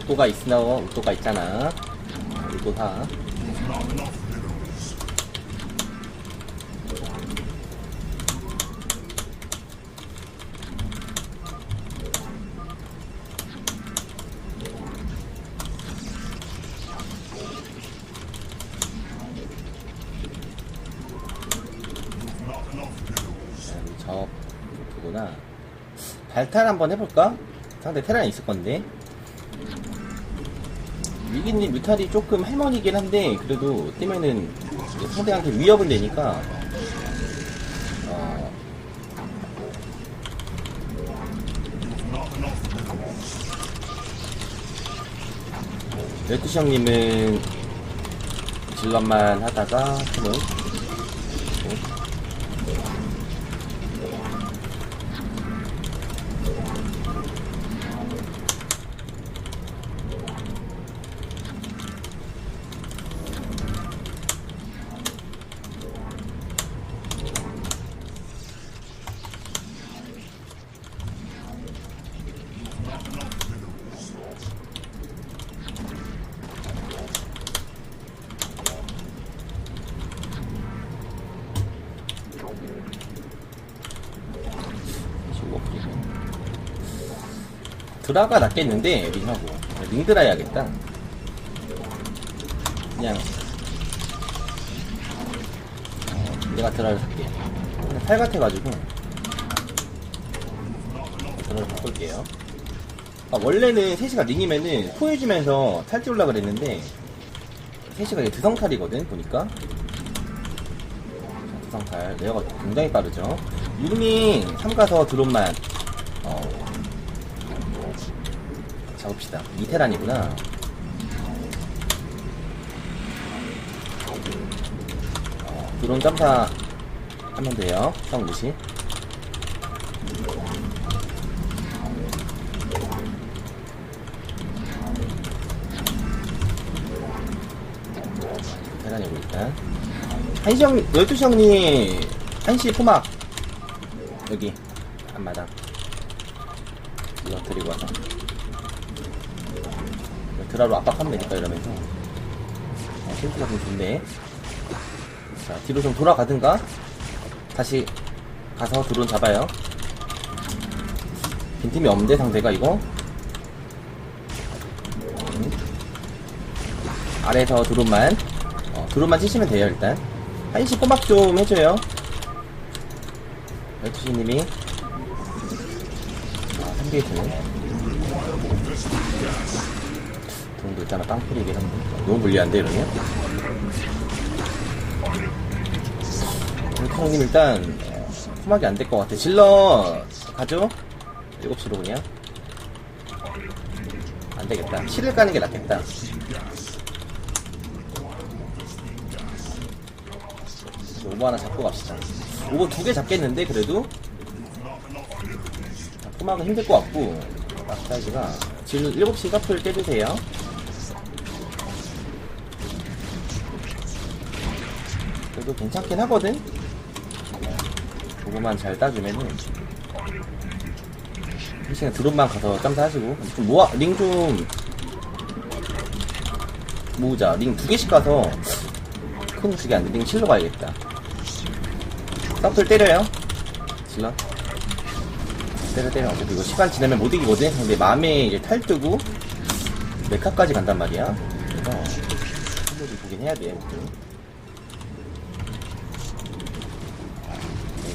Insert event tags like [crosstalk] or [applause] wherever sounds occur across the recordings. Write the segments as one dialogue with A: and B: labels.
A: 로또가 있어 로또가 있잖아. 로또 사저 그구나. 발탈 한번 해볼까? 상대 테란이 있을 건데 위기님 뮤탈이 조금 할머니긴 한데 그래도 뛰면은 상대한테 위협은 되니까 어, 열두시 형님은 질럿만 하다가 팀은 드라가 낫겠는데 링하고. 링드라 해야겠다. 그냥. 어, 내가 드라를 살게. 탈 같아가지고. 드라를 바꿀게요. 아, 원래는 3시가 링이면은 포해주면서 탈지 올라 그랬는데 3시가 이게 드성탈이거든 보니까. 자, 드성탈. 레어가 굉장히 빠르죠. 6링 3가서 드론만 어, 잡읍시다. 이테란이구나. 어, 드론 점사 하면 돼요. 성 무시. 테란이고 일단. 한시 형, 12시 형님, 한시 포막. 여기, 앞마당. 이거 드리고 와서. 드라로 압박하면 되니까 이러면서. 어, 실수가 좀 좋네. 자 뒤로 좀 돌아가든가. 다시 가서 드론 잡아요. 빈틈이 없는데 상대가 이거? 음. 아래에서 드론만. 어, 드론만 치시면 돼요 일단. 한시 꼬막 좀 해줘요. 12시님이. 아 3게이트네 돈도 있잖아 빵풀이긴 한데. 너무 불리한데 이러면? 형님 일단 후막이 안 될 것 같아. 질러! 가죠? 7시로 그냥. 안 되겠다. 7을 까는 게 낫겠다. 오버 하나 잡고 갑시다. 오버 두 개 잡겠는데 그래도? 후막은 힘들 것 같고. 막 사이즈가. 지금 7시 커플 때리세요 그래도 괜찮긴 하거든? 그거만 잘 따주면은. 한 시간 드론만 가서 점사하시고. 좀 모아 링좀 모으자. 링 두 개씩 가서 큰 두개 안돼 링 칠러 가야겠다. 서플 때려요. 질러. 때려 때려. 어차피 이거 시간 지나면 못 이기거든. 근데 맘에 이제 탈 뜨고 메카까지 간단 말이야. 그래서 한번이 보긴 해야 돼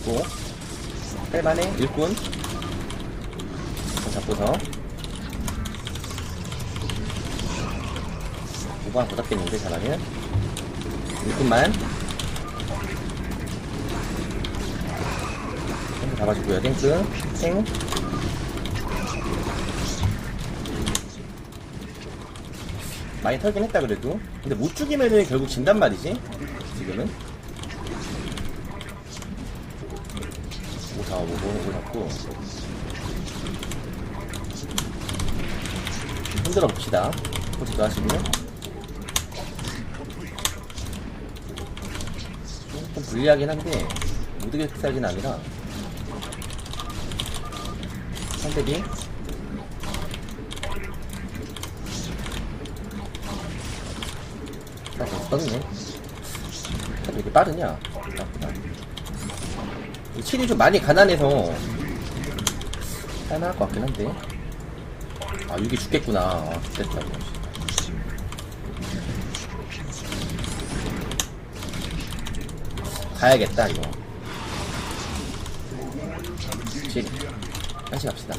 A: 그리고. 뺄만해. 일꾼. 잡고서. 오버 하나 더 잡겠는데 잘하면? 일꾼만. 잡아주고요. 탱크. 탱. 많이 털긴 했다 그래도. 근데 못 죽이면은 결국 진단 말이지 지금은 있고 흔들어 봅시다 포즈도 하시고요 좀 불리하긴 한데 무드게 흑살이 아니라 선택이 아, 떴네. 왜 이렇게 빠르냐? 나쁘다. 7이 좀 많이 가난해서 할만할 것 같긴 한데. 아, 6이 죽겠구나. 아, 죽겠다. 이거. 가야겠다, 이거. 칠. 한시 갑시다.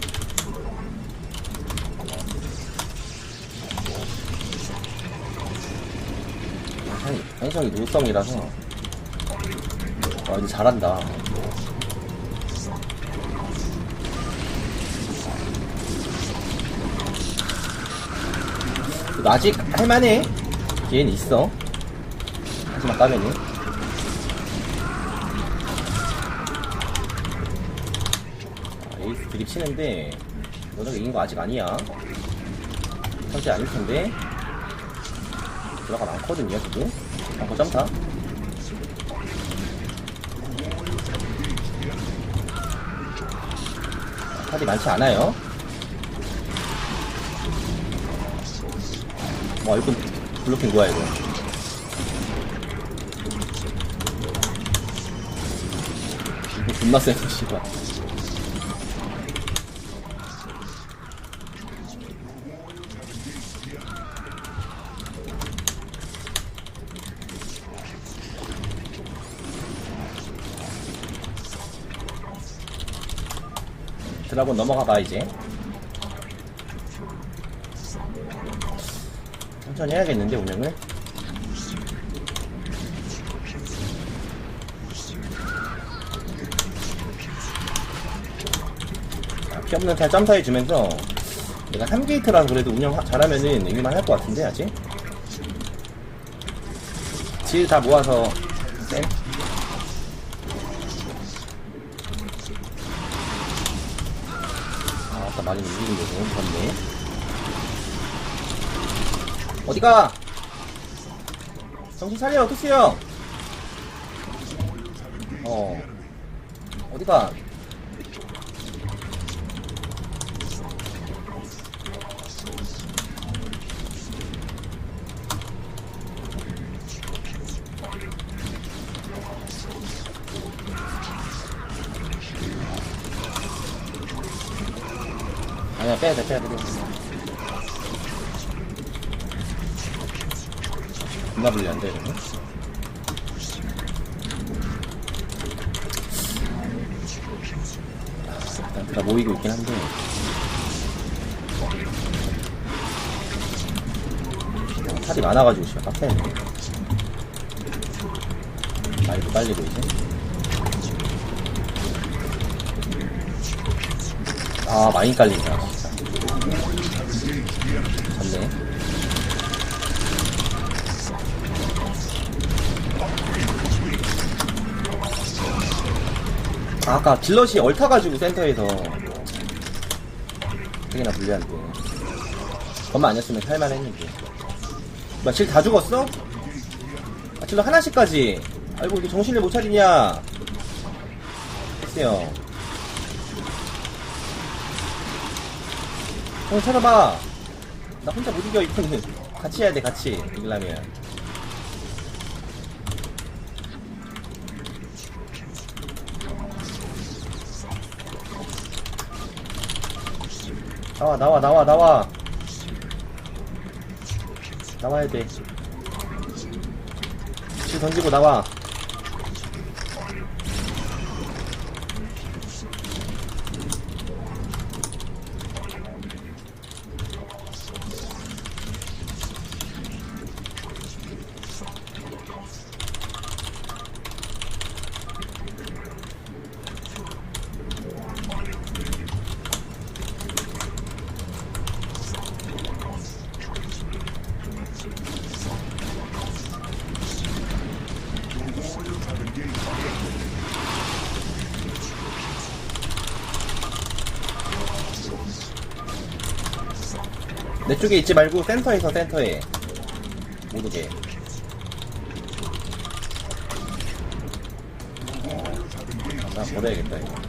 A: 한, 한시이 노성이라서. 아, 이제 잘한다. 아직 할만해. 기회는 있어. 하지만 까면은. 아, 에이스 드립 치는데, 너네가 이긴 거 아직 아니야. 현재 아닐 텐데. 들어가 많거든요, 지금. 아, 점타. 카드 많지 않아요. 와, 이건 블로킹 뭐야, 이거. 이거 존나 세네, 씨발. 드라곤 넘어가봐, 이제. 천천히 해야겠는데, 운영을? 아, 피 없는 살 점사해 주면서 내가 3게이트라서 그래도 운영 하- 잘하면은 이길만 할 것 같은데, 아직? 질 다 모아서 쌤? 아, 아까 많이 밀리는 거 너무 무섭네. 어디가? 정신 차려, 형! 어. 어디가? 아니야, 빼야 돼, 빼야 돼. 겁나 불리한데, 이러면? 일단 다 모이고 있긴 한데. 어, 탈이 많아가지고, 씨발, 빡세네. 말도 빨리고, 이제. 아, 많이 깔린다, 진짜. 좋네. 아, 아까 질럿이 얼타가지고 센터에서 되게나 불리한데. 그것만 아니었으면 살만했는데. 뭐야 질다 죽었어? 아 질럿 하나씩까지. 아이고 이게 정신을 못 차리냐. 글쎄요. 형 찾아봐. 나 혼자 못 이겨 이거는 같이 해야 돼 같이. 이기려면 나와 나와 나와 나와 나와야 돼. 실 던지고 나와. 내 쪽에 있지 말고 센터에서 센터에 못 오게. 어, 나 버려야겠다 이거.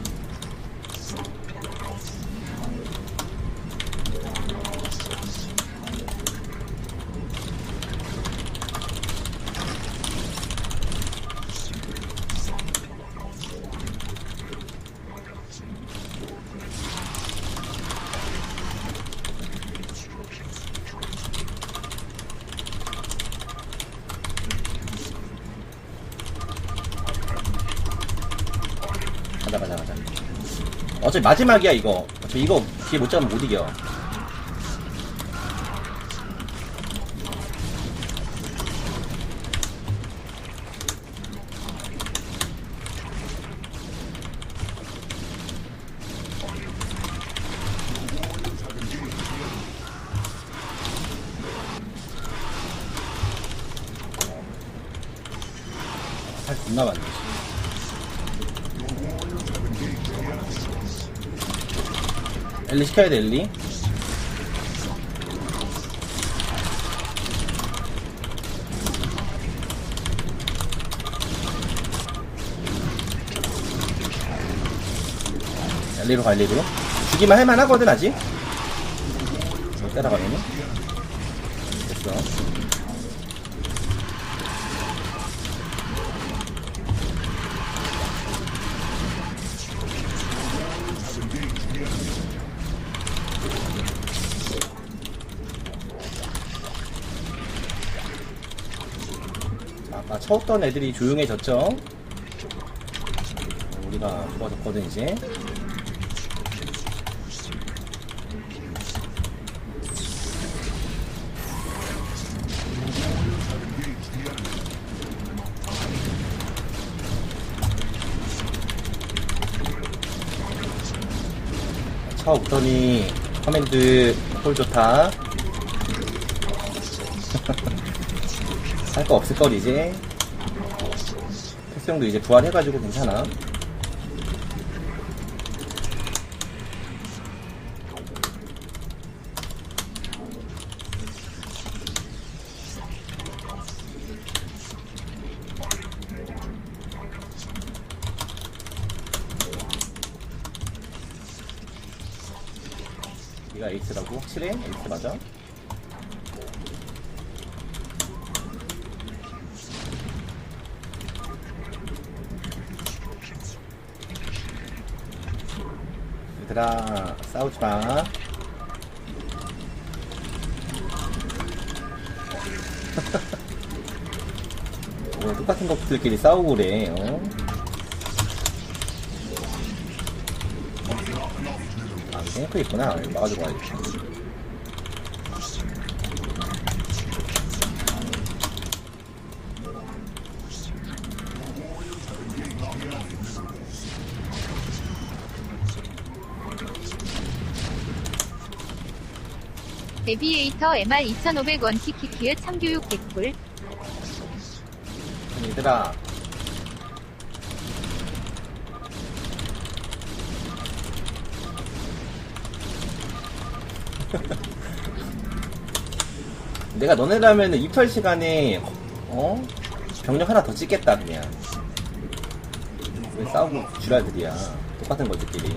A: 어차피 마지막이야 이거. 어차피 이거 뒤에 못 잡으면 못 이겨. 살 존나 많네 엘리 시켜야 돼 엘리. 엘리로 가 엘리로 주기만 할만 하거든 아직. 못 따라가면은 됐어 쳐왔던 애들이 조용해졌죠? 우리가 좋아졌거든 이제. 쳐왔더니 커맨드 홀 좋다. [laughs] 할 거 없을 걸 이제 패스형도 이제 부활해가지고 괜찮아 네가 에이스라고? 확실해? 에이스 맞아? 싸우지 마. [laughs] 왜 똑같은 것들끼리 싸우고 그래? 어? 아, 생각해 있구나. 막아주고 가야겠다.
B: 데비에이터 MR 2,500원 키키키의 참교육 개꿀.
A: 얘들아. [laughs] 내가 너네라면은 입털 시간에 어 병력 하나 더 찍겠다 그냥 왜 싸우고 쥐라들이야 똑같은 것들끼리